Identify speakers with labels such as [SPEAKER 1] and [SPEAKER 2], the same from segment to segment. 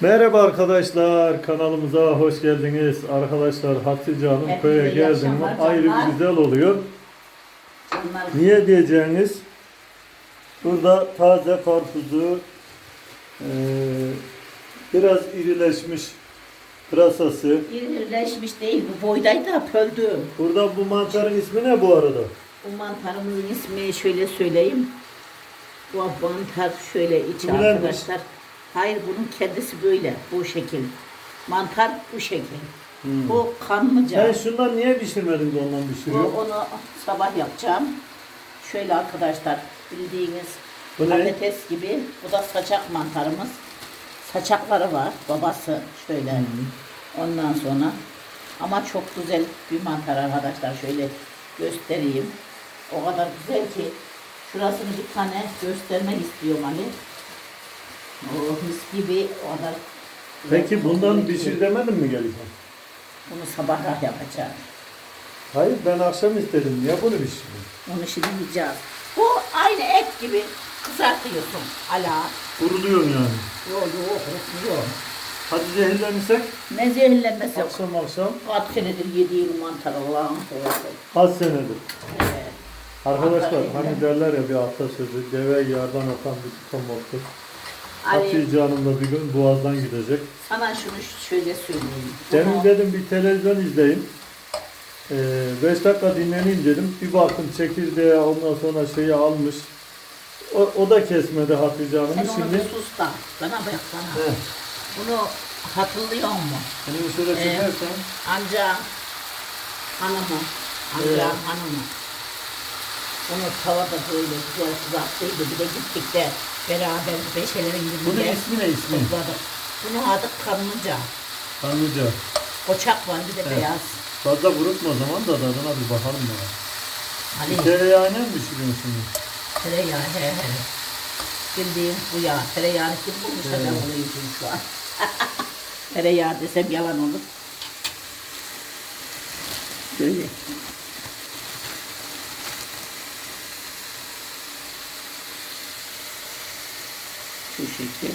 [SPEAKER 1] Merhaba arkadaşlar, kanalımıza hoş geldiniz. Arkadaşlar Hatice Hanım
[SPEAKER 2] Hepinize
[SPEAKER 1] köye
[SPEAKER 2] iyi
[SPEAKER 1] geldi mi
[SPEAKER 2] akşamlar
[SPEAKER 1] ayrı
[SPEAKER 2] canlar.
[SPEAKER 1] bir güzel oluyor.
[SPEAKER 2] Bunlar
[SPEAKER 1] Niye diyeceğiniz, burada taze karpuzu, eee, biraz irileşmiş pırasası.
[SPEAKER 2] irileşmiş değil, bu boydaydı da pöldü.
[SPEAKER 1] Burada bu mantarın ismi ne bu arada?
[SPEAKER 2] Bu mantarımızın ismi şöyle söyleyeyim. Bu mantar şöyle içi
[SPEAKER 1] Bilenmiş.
[SPEAKER 2] arkadaşlar. Hayır bunun kendisi böyle, bu şekil. Mantar bu şekil.
[SPEAKER 1] Hmm.
[SPEAKER 2] Bu kanlıca.
[SPEAKER 1] Sen şundan niye pişirmedin de ondan
[SPEAKER 2] Bu,
[SPEAKER 1] pişiriyor?
[SPEAKER 2] onu sabah yapacağım. Şöyle arkadaşlar bildiğiniz
[SPEAKER 1] Bu ne?
[SPEAKER 2] patates gibi. Bu da saçak mantarımız. Saçakları var babası şöyle. Ondan sonra ama çok güzel bir mantar arkadaşlar. Şöyle göstereyim. O kadar güzel ki şurasını bir tane göstermek istiyorum Ali. O mis gibi o kadar güzel
[SPEAKER 1] Peki bundan
[SPEAKER 2] ki.
[SPEAKER 1] pişir demedin mi gelirken?
[SPEAKER 2] Bunu sabahlar yapacağım.
[SPEAKER 1] Hayır ben akşam istedim. Niye bunu pişirdin?
[SPEAKER 2] Onu şimdi yiyeceğiz. Bu aynı et gibi kızartıyorsun. Ala.
[SPEAKER 1] Kuruluyorsun yani.
[SPEAKER 2] Yok yok yok.
[SPEAKER 1] Hadi zehirlenirsek
[SPEAKER 2] Ne zehirlenmesi yok.
[SPEAKER 1] akşam akşam
[SPEAKER 2] Kaç senedir yediğim mantar seversen.
[SPEAKER 1] kaç senedir.
[SPEAKER 2] Evet.
[SPEAKER 1] Arkadaşlar
[SPEAKER 2] Mantar
[SPEAKER 1] hani derler ya bir atasözü deve yardan atan bir tutam. Hatice Hanım da bir gün boğazdan gidecek.
[SPEAKER 2] sana şunu şöyle söyleyeyim.
[SPEAKER 1] Demin dedim bir televizyon izleyeyim. 5 dakika dinleneyim dedim. Bir baktım çekirdeği ondan sonra şeyi almış. O, o da kesmedi Hatice Hanım.
[SPEAKER 2] Sen onu
[SPEAKER 1] Şimdi
[SPEAKER 2] bir sus da. Bana bak bana.
[SPEAKER 1] He.
[SPEAKER 2] Bunu hatırlıyor musun?
[SPEAKER 1] Hani şöyle
[SPEAKER 2] Ee,
[SPEAKER 1] çekersen
[SPEAKER 2] Amca hanımı. Amca
[SPEAKER 1] Evet.
[SPEAKER 2] hanımı. Onu tavada böyle güzel kızarttıydı. Bir de gittik de beraber beşelerin
[SPEAKER 1] bunun
[SPEAKER 2] dibinde
[SPEAKER 1] ismi ne ismi?
[SPEAKER 2] topladık. Bunu adı kanlıca.
[SPEAKER 1] Kanlıca.
[SPEAKER 2] Koçak var bir de
[SPEAKER 1] Evet.
[SPEAKER 2] beyaz.
[SPEAKER 1] Fazla kurutma o zaman da tadına bir bakalım ya.
[SPEAKER 2] Ali
[SPEAKER 1] Tereyağını mı pişiriyorsun şimdi?
[SPEAKER 2] tereyağı he he. Bildiğin bu yağ. Tereyağını kim bulmuş
[SPEAKER 1] Evet.
[SPEAKER 2] adam oluyor şu an. Tereyağı desem yalan olur. Böyle. Şekil.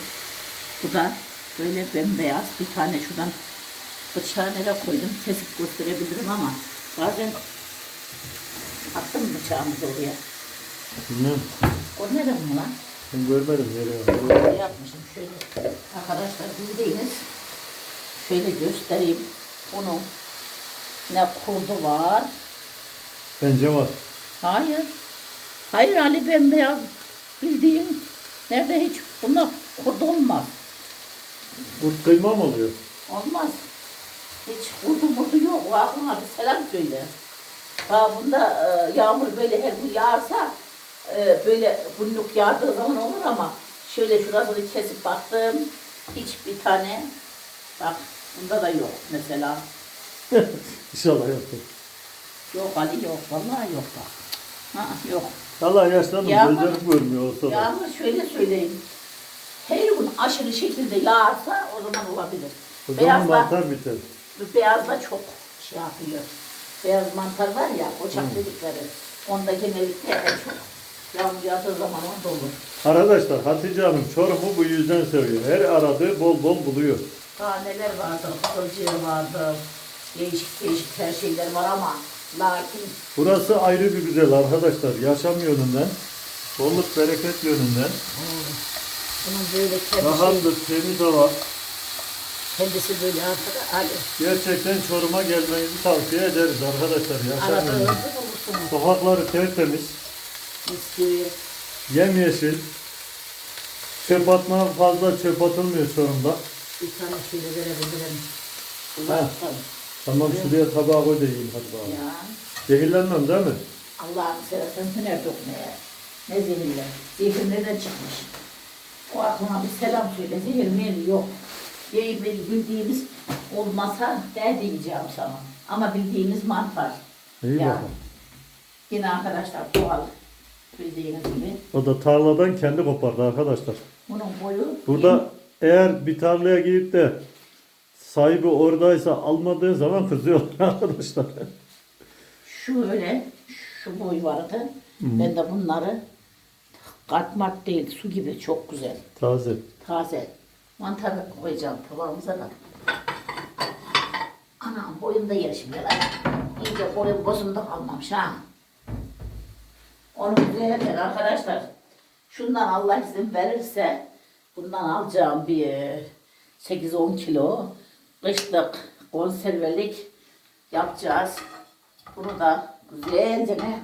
[SPEAKER 2] Bu da böyle bembeyaz. Bir tane şuradan bıçağı nereye koydum? Kesip gösterebilirim ama bazen attım bıçağımızı oraya. O nerede bu lan?
[SPEAKER 1] Ben görmedim nereye.
[SPEAKER 2] Böyle yapmışım şöyle. Arkadaşlar bildiğiniz şöyle göstereyim. Bunun ne kurdu var.
[SPEAKER 1] Bence var.
[SPEAKER 2] Hayır. Hayır Ali bembeyaz. Bildiğin nerede hiç bunda kurdu olmaz.
[SPEAKER 1] Kurt kıyma mı oluyor?
[SPEAKER 2] Olmaz. Hiç kurdu murdu yok. O aklına bir selam söyle. Ha bunda e, yağmur böyle her gün yağarsa e, böyle günlük yağdığı zaman olur ama şöyle şurasını kesip baktım. Hiç bir tane bak bunda da yok mesela.
[SPEAKER 1] İnşallah yaptım.
[SPEAKER 2] Yok Ali yok. Vallahi yok bak. Ha, yok.
[SPEAKER 1] Allah yaşlandım.
[SPEAKER 2] Yağmur-
[SPEAKER 1] Gözlerim görmüyor olsa da.
[SPEAKER 2] Yağmur şöyle söyleyeyim. Aşırı şekilde yağarsa o zaman olabilir.
[SPEAKER 1] O zaman mantar biter.
[SPEAKER 2] Bu beyaz da çok şey yapıyor. Beyaz mantar var ya, ocak dedikleri. Onda genellikle en çok yağmur yağdığı zaman onda olur.
[SPEAKER 1] Arkadaşlar Hatice Hanım Çorum'u bu yüzden seviyor. Her aradığı bol bol buluyor.
[SPEAKER 2] Daha neler vardır, kılcığı vardır, değişik değişik her şeyler var ama lakin
[SPEAKER 1] Burası ayrı bir güzel arkadaşlar. Yaşam yönünden, bolluk bereket yönünden.
[SPEAKER 2] Bunun böyle kendisi,
[SPEAKER 1] Rahatlık, temiz hava.
[SPEAKER 2] kendisi böyle arkada Ali.
[SPEAKER 1] Gerçekten Çorum'a gelmenizi tavsiye ederiz arkadaşlar. Yaşam
[SPEAKER 2] Aradığınızı bulursunuz.
[SPEAKER 1] Sokakları tertemiz,
[SPEAKER 2] Mis gibi.
[SPEAKER 1] yemyeşil. Çöp atma fazla çöp atılmıyor Çorum'da.
[SPEAKER 2] Bir tane şöyle verebilirim.
[SPEAKER 1] Ha.
[SPEAKER 2] Uzaktan.
[SPEAKER 1] Tamam şuraya tabağı koy da yiyeyim hadi bakalım.
[SPEAKER 2] Ya.
[SPEAKER 1] Zehirlenmem değil mi?
[SPEAKER 2] Allah'ını seversen hüner dokmaya. Ne zehirler? Zehir nereden çıkmış? O aklıma bir selam söyle. Zehir mehir yok. Bil- bildiğimiz olmasa der diyeceğim sana. Ama bildiğimiz mantar.
[SPEAKER 1] İyi
[SPEAKER 2] Ya.
[SPEAKER 1] bakalım.
[SPEAKER 2] Yine arkadaşlar doğal. Bildiğiniz gibi.
[SPEAKER 1] O da tarladan kendi kopardı arkadaşlar.
[SPEAKER 2] Bunun boyu
[SPEAKER 1] Burada eğer bir tarlaya gidip de sahibi oradaysa almadığın zaman kızıyorlar arkadaşlar.
[SPEAKER 2] şöyle şu boy vardı. Ben de bunları kalp mart değil su gibi çok güzel.
[SPEAKER 1] Taze.
[SPEAKER 2] Taze. Mantar koyacağım tavamıza da. Anam boyunda yer şimdi lan. İyice boyun bozunda kalmamış ha. Onu güzel arkadaşlar. Şundan Allah izin verirse bundan alacağım bir 8-10 kilo kışlık konservelik yapacağız. Bunu da güzelce ne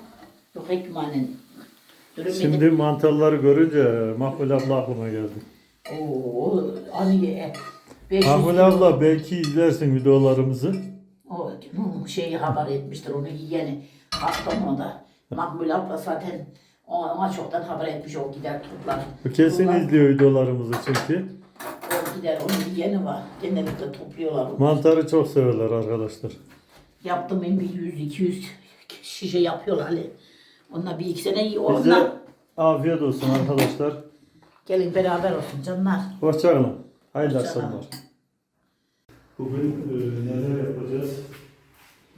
[SPEAKER 2] yok ekmeğinin dürüm
[SPEAKER 1] Şimdi mantarları görünce Mahmut abla aklıma geldi.
[SPEAKER 2] Oo, Ali 500
[SPEAKER 1] Mahmut abla belki izlersin videolarımızı.
[SPEAKER 2] o şeyi haber etmiştir onu yiyeni Kastamonu'da. Makbul abla zaten ona çoktan haber etmiş o gider toplar.
[SPEAKER 1] Bu kesin
[SPEAKER 2] Bunlar-
[SPEAKER 1] izliyor videolarımızı çünkü.
[SPEAKER 2] O gider onun yiyeni var. Genellikle topluyorlar. onu.
[SPEAKER 1] Mantarı çok severler arkadaşlar.
[SPEAKER 2] Yaptım ben bir 100-200 şişe yapıyorlar Ali. Onlar bir iki sene iyi.
[SPEAKER 1] Bize
[SPEAKER 2] Onlar
[SPEAKER 1] afiyet olsun arkadaşlar.
[SPEAKER 2] gelin beraber olsun canlar.
[SPEAKER 1] Hoşçakalın. Hayırlı
[SPEAKER 2] Hoşça kalın.
[SPEAKER 1] akşamlar. Bugün e, neler yapacağız?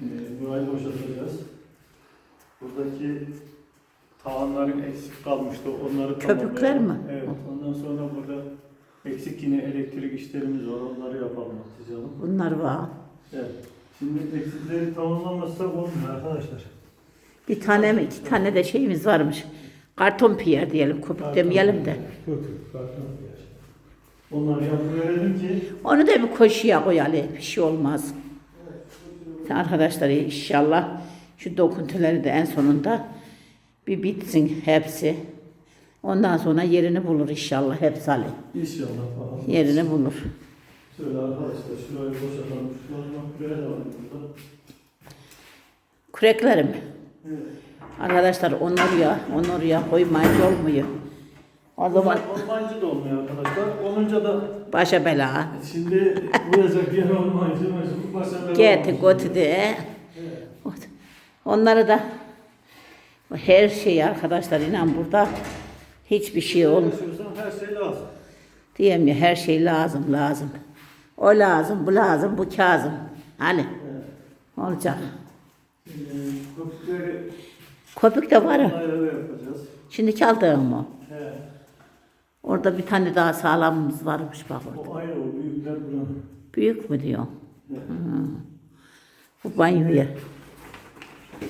[SPEAKER 1] E, burayı boşaltacağız. Buradaki tavanların eksik kalmıştı. Onları
[SPEAKER 2] Köpükler
[SPEAKER 1] tamamlayalım.
[SPEAKER 2] mi?
[SPEAKER 1] Evet. Ondan sonra burada eksik yine elektrik işlerimiz var. Onları yapalım Hatice Hanım.
[SPEAKER 2] Bunlar var.
[SPEAKER 1] Evet. Şimdi eksikleri tamamlamazsak olmuyor arkadaşlar.
[SPEAKER 2] Bir tane mi iki tane de şeyimiz varmış. Karton piyer diyelim. Köpük demeyelim de.
[SPEAKER 1] Köpük, karton yer. Onları yapıverelim ki
[SPEAKER 2] Onu da bir koşuya koyalım. Bir şey olmaz. Arkadaşlar inşallah şu dokuntuları da en sonunda bir bitsin hepsi. Ondan sonra yerini bulur inşallah hepsi Ali.
[SPEAKER 1] inşallah bakalım.
[SPEAKER 2] Yerini bulur.
[SPEAKER 1] Şöyle arkadaşlar şurayı boşaltalım. Şuradan buraya da var burada.
[SPEAKER 2] Küreklerim.
[SPEAKER 1] Evet.
[SPEAKER 2] Arkadaşlar onu oraya, onu oraya koymayınca olmuyor. O zaman
[SPEAKER 1] Ormancı da olmuyor arkadaşlar. Olunca da
[SPEAKER 2] başa bela.
[SPEAKER 1] şimdi vuracak yer olmayınca başa bela
[SPEAKER 2] Getir götür de. Onları da her şey arkadaşlar inan burada hiçbir şey olmuyor.
[SPEAKER 1] Her şey lazım.
[SPEAKER 2] Diyeyim ya her şey lazım lazım. O lazım, bu lazım, bu kazım. Hani
[SPEAKER 1] Evet.
[SPEAKER 2] olacak.
[SPEAKER 1] Köpükleri
[SPEAKER 2] Köpük de var.
[SPEAKER 1] ayrı yapacağız.
[SPEAKER 2] Şimdiki aldığım.
[SPEAKER 1] He.
[SPEAKER 2] Orada bir tane daha sağlamımız varmış bak orada.
[SPEAKER 1] O ayrı o büyükler buranın.
[SPEAKER 2] Büyük mü diyor?
[SPEAKER 1] Evet.
[SPEAKER 2] Bu banyoya.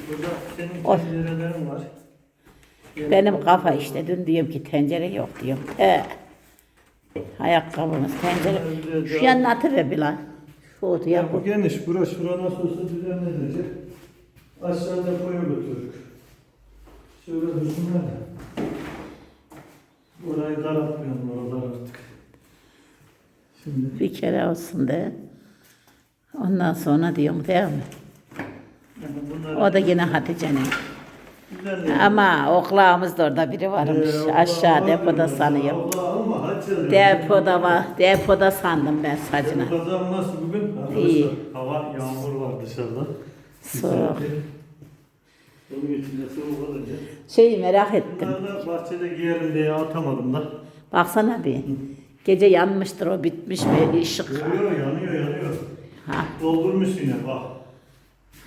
[SPEAKER 1] Burada senin
[SPEAKER 2] Oy.
[SPEAKER 1] pencerelerin var.
[SPEAKER 2] Benim kafa işte dün diyorum ki tencere yok diyorum. He. Ayakkabımız tencere. Şu yanına atıver bir lan. Şu odaya
[SPEAKER 1] Ya bu
[SPEAKER 2] bu.
[SPEAKER 1] geniş. Bura şura nasıl olsa düzenlenecek. Aşağıda koyu götürdük. Şöyle dursunlar da. Burayı daraltmayalım oralar artık. Şimdi
[SPEAKER 2] Bir kere olsun de. Ondan sonra diyorum değil mi?
[SPEAKER 1] yani bunları
[SPEAKER 2] O da yine Hatice'nin. Ama oklağımız da orada biri varmış.
[SPEAKER 1] Ee,
[SPEAKER 2] Aşağı depoda
[SPEAKER 1] mı?
[SPEAKER 2] sanıyorum.
[SPEAKER 1] Allah ama hadi
[SPEAKER 2] Depoda var. Depoda sandım ben sacına.
[SPEAKER 1] Kazan nasıl bugün? Arkadaşlar,
[SPEAKER 2] İyi.
[SPEAKER 1] Hava yağmur var dışarıda.
[SPEAKER 2] Soğuk.
[SPEAKER 1] Onun içinde soğuk olunca.
[SPEAKER 2] Şeyi merak ettim.
[SPEAKER 1] Bunları bahçede giyerim diye atamadım da.
[SPEAKER 2] Baksana bir. Gece yanmıştır o bitmiş mi ışık.
[SPEAKER 1] Yanıyor, yanıyor, yanıyor.
[SPEAKER 2] Ha,
[SPEAKER 1] Doldurmuş yine bak.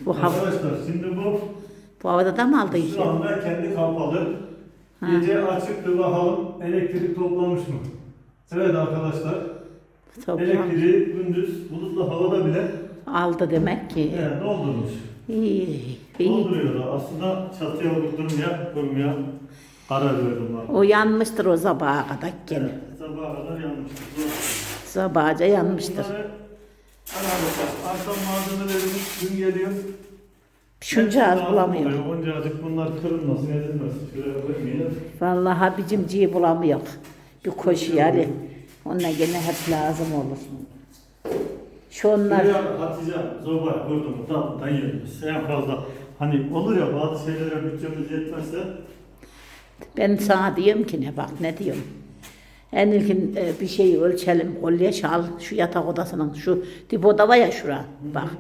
[SPEAKER 2] bu, hava,
[SPEAKER 1] Arkadaşlar şimdi bu
[SPEAKER 2] bu havada da mı aldı
[SPEAKER 1] şu
[SPEAKER 2] iki?
[SPEAKER 1] anda kendi kapalı. Gece açıktı bakalım elektrik toplamış mı? Evet arkadaşlar.
[SPEAKER 2] Toplam
[SPEAKER 1] Elektriği gündüz bulutlu havada bile
[SPEAKER 2] aldı demek ki.
[SPEAKER 1] evet, doldurmuş.
[SPEAKER 2] İyi, iyi.
[SPEAKER 1] Dolduruyor da aslında çatıya vurdurmaya, vurmaya karar verdim ben.
[SPEAKER 2] O yanmıştır o sabaha kadar gene.
[SPEAKER 1] Evet, sabaha kadar yanmıştı.
[SPEAKER 2] Sabahaca yanmıştır.
[SPEAKER 1] Bunları arkadaşlar artan malzemelerimiz gün geliyor.
[SPEAKER 2] Şunca az bulamıyor.
[SPEAKER 1] oluyor. Oncacık bunlar kırılmasın, ezilmesin. Şuraya koymayalım.
[SPEAKER 2] Vallahi bicimciyi bulamıyor. Bir koşu yani. Onunla gene hep lazım olur. Şu onlar
[SPEAKER 1] Şuraya Hatice zoba koydum mu tatlıdan yerimiz. En fazla hani olur ya bazı şeylere bütçemiz yetmezse
[SPEAKER 2] ben sana diyorum ki ne bak ne diyorum. En ilkin e, bir şeyi ölçelim, kolye al şu yatak odasının şu dip oda var ya şura bak.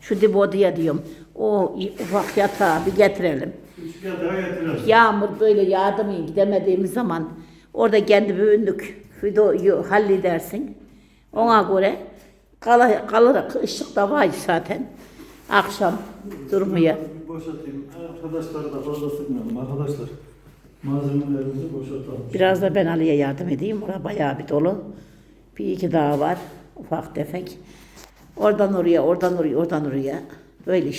[SPEAKER 2] Şu dip odaya diyorum. O ufak yatağı bir getirelim.
[SPEAKER 1] üç yatağa getiririz.
[SPEAKER 2] Yağmur böyle yağdı mı gidemediğimiz zaman orada kendi önlük videoyu halledersin. Ona göre kal kalır ışık da var zaten. Akşam durmaya.
[SPEAKER 1] Boşaltayım. Arkadaşları da fazla sıkmayalım arkadaşlar. Malzemelerimizi boşaltalım.
[SPEAKER 2] Biraz da ben Ali'ye yardım edeyim. Orada bayağı bir dolu. Bir iki daha var. Ufak tefek. Oradan oraya, oradan oraya, oradan oraya. Böyle işte.